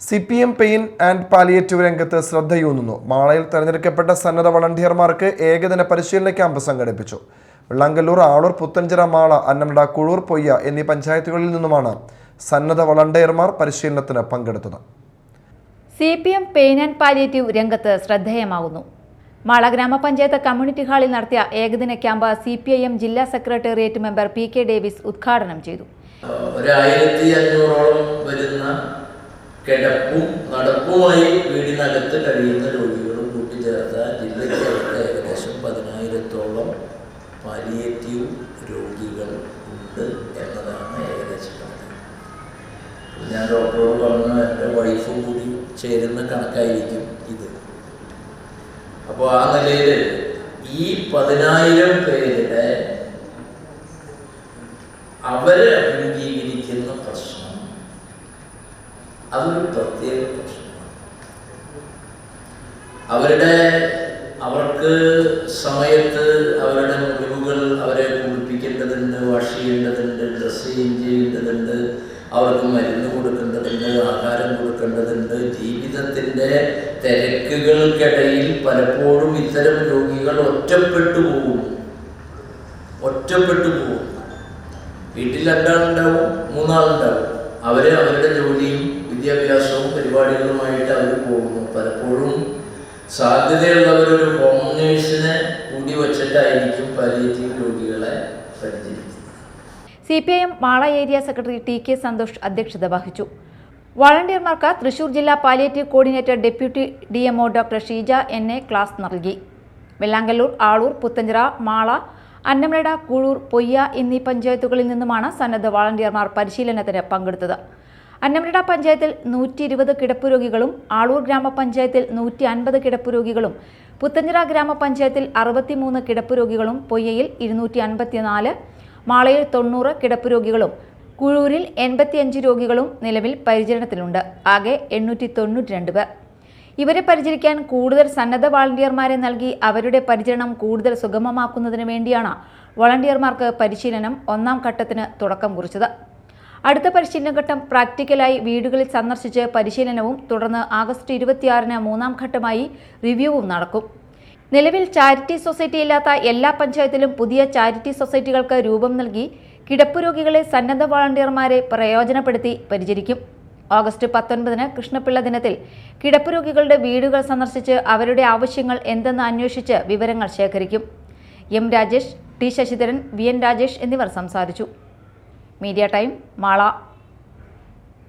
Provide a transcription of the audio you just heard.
C P M pain and palliative രംഗത്ത് ശ്രദ്ധയൂന്നുന്നു. മാളയിൽ തെരഞ്ഞെടുക്കപ്പെട്ട സന്നദ്ധ വളണ്ടിയർമാർക്ക് ഏകദിന പരിശീലന ക്യാമ്പ് സംഘടിപ്പിച്ചു. വെള്ളാങ്കല്ലൂർ ആളൂർ പുത്തഞ്ചിറ മാള അന്നമട കുഴൂർ പൊയ്യ എന്നീ പഞ്ചായത്തുകളിൽ നിന്നുമാണ് സന്നദ്ധ വളണ്ടിയർമാർ പരിശീലനത്തിന് പങ്കെടുത്തത്. C P M pain and palliative രംഗത്ത് ശ്രദ്ധേയമാകുന്നു മാള ഗ്രാമപഞ്ചായത്ത് കമ്മ്യൂണിറ്റി ഹാളിൽ നടത്തിയ ഏകദിന camp C P I M ജില്ലാ secretariat member P K Davis ഉദ്ഘാടനം ചെയ്തു. ഒരു ആയിരത്തി അഞ്ഞൂറോളം വരുന്ന കിടപ്പും നടപ്പുമായി വീടിനകത്ത് കഴിയുന്ന രോഗികളും കൂട്ടിച്ചേർത്ത ജില്ലയ്ക്കകത്ത് ഏകദേശം പതിനായിരത്തോളം പാലിയേറ്റീവ് രോഗികൾ ഉണ്ട് എന്നതാണ് ഏകദേശം ഞാൻ ഡോക്ടറോട് പറഞ്ഞു എന്റെ വൈഫും കൂടി ചേരുന്ന കണക്കായിരിക്കും ഇത്. അപ്പോൾ ആ നിലയിൽ ഈ പതിനായിരം പേരുടെ അവരെ അഭിമുഖീകരിക്കുന്ന പ്രശ്നം അതൊരു പ്രത്യേക അവരുടെ അവർക്ക് സമയത്ത് അവരുടെ മുറിവുകൾ അവരെ കുളിപ്പിക്കേണ്ടതുണ്ട് വാഷ് ചെയ്യേണ്ടതുണ്ട് ഡ്രസ്സ് ചേഞ്ച് ചെയ്യേണ്ടതുണ്ട് അവർക്ക് മരുന്ന് കൊടുക്കേണ്ടതുണ്ട് ആഹാരം കൊടുക്കേണ്ടതുണ്ട്. ജീവിതത്തിന്റെ തിരക്കുകൾക്കിടയിൽ പലപ്പോഴും ഇത്തരം രോഗികൾ ഒറ്റപ്പെട്ടു പോകും. ഒറ്റപ്പെട്ടു പോകും. വീട്ടിൽ രണ്ടാളുണ്ടാവും മൂന്നാളുണ്ടാവും. അവരെ അവരുടെ ജോലിയും പോകുന്നു. പലപ്പോഴും സാധ്യതയുള്ളവരൊരു ഹോം നേഴ്സിനെ കൂടി വച്ചിട്ടായിരിക്കും പാലിയേറ്റീവ് രോഗികളെ C P I M Mala area secretary T K Santhosh അധ്യക്ഷത വഹിച്ചു. വളണ്ടിയർമാർക്ക് തൃശൂർ ജില്ലാ palliative coordinator deputy D MO doctor Sheeja N A class നൽകി. വെള്ളാങ്കല്ലൂർ ആളൂർ പുത്തഞ്ചിറ മാള അന്നമലട കൂഴൂർ പൊയ്യ എന്നീ പഞ്ചായത്തുകളിൽ നിന്നുമാണ് സന്നദ്ധ വളണ്ടിയർമാർ പരിശീലനത്തിന് പങ്കെടുത്തത്. അന്നമലട പഞ്ചായത്തിൽ നൂറ്റി ഇരുപത് കിടപ്പ് രോഗികളും ആളൂർ ഗ്രാമപഞ്ചായത്തിൽ നൂറ്റി അൻപത് കിടപ്പ് രോഗികളും പുത്തഞ്ചിറ ഗ്രാമപഞ്ചായത്തിൽ അറുപത്തിമൂന്ന് കിടപ്പ് രോഗികളും പൊയ്യയിൽ ഇരുന്നൂറ്റി അൻപത്തിനാല് മാളയിൽ തൊണ്ണൂറ് കിടപ്പ് രോഗികളും കുഴൂരിൽ എൺപത്തിയഞ്ച് രോഗികളും നിലവിൽ പരിചരണത്തിലുണ്ട്. ആകെ എണ്ണൂറ്റി തൊണ്ണൂറ്റി രണ്ട് പേർ. ഇവരെ പരിചരിക്കാൻ കൂടുതൽ സന്നദ്ധ വളണ്ടിയർമാരെ നൽകി അവരുടെ പരിചരണം കൂടുതൽ സുഗമമാക്കുന്നതിന് വേണ്ടിയാണ് വളണ്ടിയർമാർക്ക് പരിശീലനം ഒന്നാം ഘട്ടത്തിന് തുടക്കം കുറിച്ചത്. അടുത്ത പരിശീലന ഘട്ടം പ്രാക്ടിക്കലായി വീടുകളിൽ സന്ദർശിച്ച് പരിശീലനവും തുടർന്ന് ആഗസ്റ്റ് ഇരുപത്തിയാറിന് മൂന്നാം ഘട്ടമായി റിവ്യൂവും നടക്കും. നിലവിൽ ചാരിറ്റി സൊസൈറ്റി ഇല്ലാത്ത എല്ലാ പഞ്ചായത്തിലും പുതിയ ചാരിറ്റി സൊസൈറ്റികൾക്ക് രൂപം നൽകി കിടപ്പ് രോഗികളെ സന്നദ്ധ വോളണ്ടിയർമാരെ പ്രയോജനപ്പെടുത്തി പരിചരിക്കും. ഓഗസ്റ്റ് പത്തൊൻപതിന് കൃഷ്ണപിള്ള ദിനത്തിൽ കിടപ്പ് രോഗികളുടെ വീടുകൾ സന്ദർശിച്ച് അവരുടെ ആവശ്യങ്ങൾ എന്തെന്ന് അന്വേഷിച്ച് വിവരങ്ങൾ ശേഖരിക്കും. M Rajesh T Sasidharan V N Rajesh എന്നിവർ സംസാരിച്ചു. Media time Mala